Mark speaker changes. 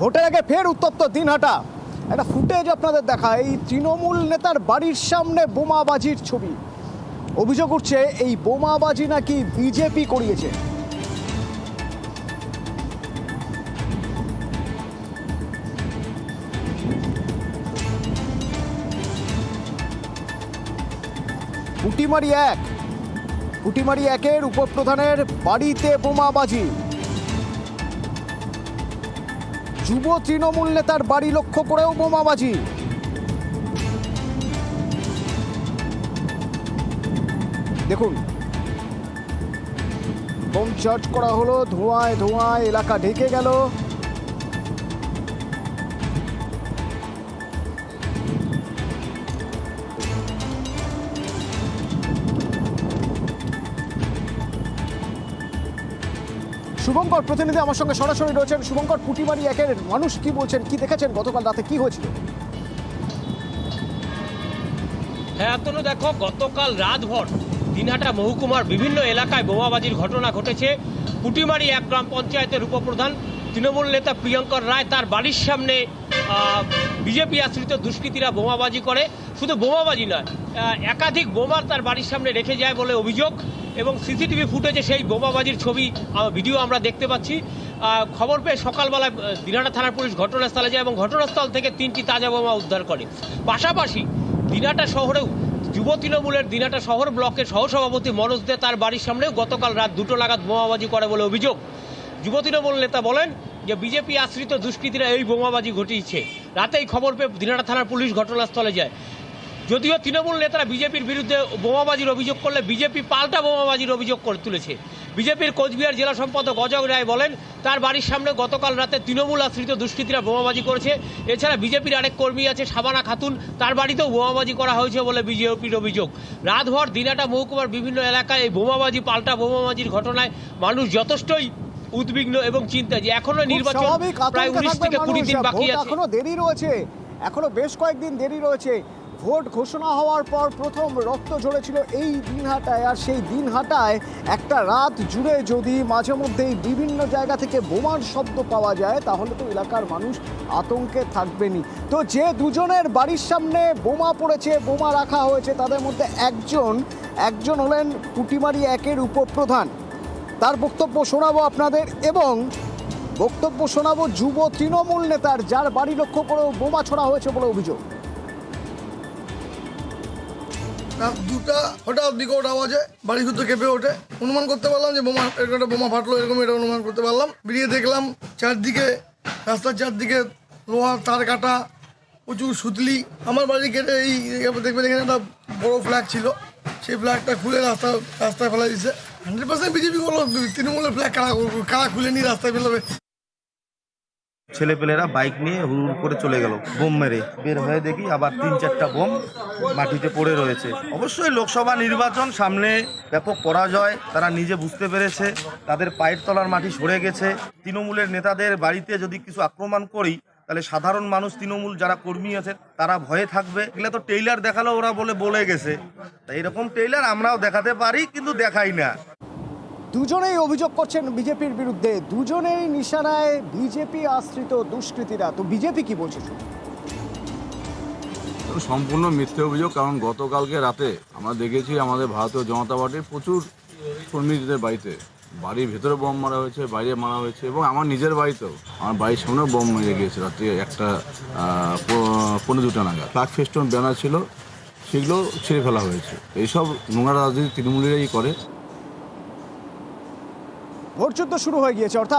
Speaker 1: ভোটের আগে ফের উত্তপ্ত দিনহাটা। একটা ফুটেজ আপনাদের দেখা এই তৃণমূল নেতার বাড়ির সামনে বোমাবাজির ছবি। অভিযোগ উঠছে, এই বোমাবাজি নাকি বিজেপি করিয়েছে। পুটিমারি এক। পুটিমারি একের উপপ্রধানের বাড়িতে বোমাবাজি। যুব তৃণমূল নেতার বাড়ি লক্ষ্য করেও বোমাবাজি। দেখুন। বোম চার্জ করা হলো, ধোঁয়ায় ধোঁয়ায়, এলাকা ঢেকে গেল। শুভঙ্কর প্রতিনিধি আমার সঙ্গে সরাসরি রয়েছেন। শুভঙ্কর পুটিমারি একের মানুষ কি বলছেন, কি দেখেছেন? গতকাল রাতে কি হয়েছিল?
Speaker 2: হ্যাঁ তনু দেখো, গতকাল রাতভর দিনহাটা মহকুমার বিভিন্ন এলাকায় বোমাবাজির ঘটনা ঘটেছে। পুটিমারি এক গ্রাম পঞ্চায়েতের উপপ্রধান তৃণমূল নেতা প্রিয়ঙ্কর রায় তার বাড়ির সামনে বিজেপি আশ্রিত দুষ্কৃতীরা বোমাবাজি করে। শুধু বোমাবাজি নয় একাধিক বোমা তার বাড়ির সামনে রেখে যায় বলে অভিযোগ। এবং সিসিটিভি ফুটেজে সেই বোমাবাজির ছবি ভিডিও আমরা দেখতে পাচ্ছি। খবর পেয়ে সকালবেলায় আহ, দিনহাটা থানার পুলিশ ঘটনাস্থলে যায় এবং ঘটনাস্থল থেকে তিনটি তাজা বোমা উদ্ধার করে। পাশাপাশি দিনাটা শহরেও যুব তৃণমূলের দিনাটা শহর ব্লকের সহসভাপতি মনোজ দে তার বাড়ির সামনেও গতকাল রাত দুটো নাগাদ বোমাবাজি করে বলে অভিযোগ। যুব তৃণমূল নেতা বলেন যে বিজেপি আশ্রিত দুষ্কৃতীরা এই বোমাবাজি ঘটিয়েছে। রাতেই খবর পেয়ে দিনাটা থানার পুলিশ ঘটনাস্থলে যায়। যদিও তৃণমূল নেতারা বিজেপির বিরুদ্ধে বোমাবাজির অভিযোগ করলে বিজেপি পাল্টা বোমাবাজির অভিযোগ করে তুলেছে। বিজেপির কোচবিহার জেলা সম্পাদক অজয় রায় বলেন তার বাড়ির সামনে গতকাল রাতে তৃণমূল আশ্রিত দুষ্কৃতীরা বোমাবাজি করেছে। এছাড়া বিজেপির আরেক কর্মী আছে সাবানা খাতুন তার বাড়িতেও বোমাবাজি করা হয়েছে বলে বিজেপির অভিযোগ। রাতভর দিনাটা মহকুমার বিভিন্ন এলাকায় এই বোমাবাজি পাল্টা বোমাবাজির ঘটনায় মানুষ যথেষ্টই উদ্বিগ্ন এবং চিন্তা যে
Speaker 1: এখনও
Speaker 2: নির্বাচন প্রায় উনিশ থেকে কুড়ি দিন বাকি আছে।
Speaker 1: এখনও দেরি রয়েছে এখনও বেশ কয়েকদিন দেরি রয়েছে। ভোট ঘোষণা হওয়ার পর প্রথম রক্ত ঝরেছিল এই দিনহাটায়, আর সেই দিনহাটায় একটা রাত জুড়ে যদি মাঝে মধ্যেই বিভিন্ন জায়গা থেকে বোমার শব্দ পাওয়া যায়, তাহলে তো এলাকার মানুষ আতঙ্কে থাকবেনি তো যে দুজনের বাড়ির সামনে বোমা পড়েছে, বোমা রাখা হয়েছে, তাদের মধ্যে একজন একজন হলেন পুটিমারি একের উপপ্রধান। তার বক্তব্য শোনাবো আপনাদের এবং বক্তব্য শোনাবো যুব তৃণমূল নেতার, যার বাড়ি লক্ষ্য করেও বোমা ছড়া হয়েছে বলে অভিযোগ।
Speaker 3: রাত দুটা, হঠাৎ বিকট আওয়াজে বাড়ি ঘুরতে কেঁপে ওঠে। অনুমান করতে পারলাম যে বোমা, এরকম একটা বোমা ফাটলো এরকম এটা অনুমান করতে পারলাম। বেরিয়ে দেখলাম চারদিকে, রাস্তার চারদিকে লোহার তার কাটা, প্রচুর সুতলি। আমার বাড়ি কেটে এই দেখবেন এখানে একটা বড় ফ্ল্যাগ ছিল। সেই ফ্ল্যাগটা খুলে রাস্তা, রাস্তায় ফেলা দিচ্ছে হান্ড্রেড পার্সেন্ট বিজেপি করল তৃণমূলের ফ্ল্যাগ কারা কারা খুলে নিয়ে রাস্তায় ফেলবে?
Speaker 4: ছেলেপেলেরা বাইক নিয়ে হুড় করে চলে গেল, বোম মেরে। বের হয়ে দেখি আবার তিন চারটা বোম মাটিতে পড়ে রয়েছে। অবশ্যই লোকসভা নির্বাচন সামনে ব্যাপক পরাজয়, তারা নিজে বুঝতে পেরেছে, তাদের পায়ের তলার মাটি সরে গেছে। তৃণমূলের নেতাদের বাড়িতে যদি কিছু আক্রমণ করি, তাহলে সাধারণ মানুষ তৃণমূল যারা কর্মী আছে তারা ভয়ে থাকবে। এগুলো তো টেইলার দেখাল, ওরা বলে বলে গেছে। তাই এরকম টেইলার আমরাও দেখাতে পারি, কিন্তু দেখাই না।
Speaker 1: দুজনেই অভিযোগ করছেন বিজেপির বিরুদ্ধে, দুজনেই নিশানায় বিজেপি আশ্রিত দুষ্কৃতীরা। তো বিজেপি কি বলছে।
Speaker 5: সম্পূর্ণ মিথ্যে অভিযোগ, কারণ গতকালকে রাতে আমরা দেখেছি আমাদের ভারতীয় জনতা পার্টির প্রচুর কর্মীদের বাড়িতে। বাড়ির ভেতরে বোম মারা হয়েছে, বাইরে মারা হয়েছে, এবং আমার নিজের বাড়িতেও, আমার বাড়ির সামনেও বোম মেরে গিয়েছে রাত্রে একটা পনেরো দুটা নাগাদ। ফ্লাগ ফেস্টন ব্যানার ছিল, সেগুলো ছেড়ে ফেলা হয়েছে। এইসব নোংরা রাজনীতি তৃণমূলেরাই করে।
Speaker 1: ভোটযুদ্ধ শুরু হয়ে গিয়েছে অর্থাৎ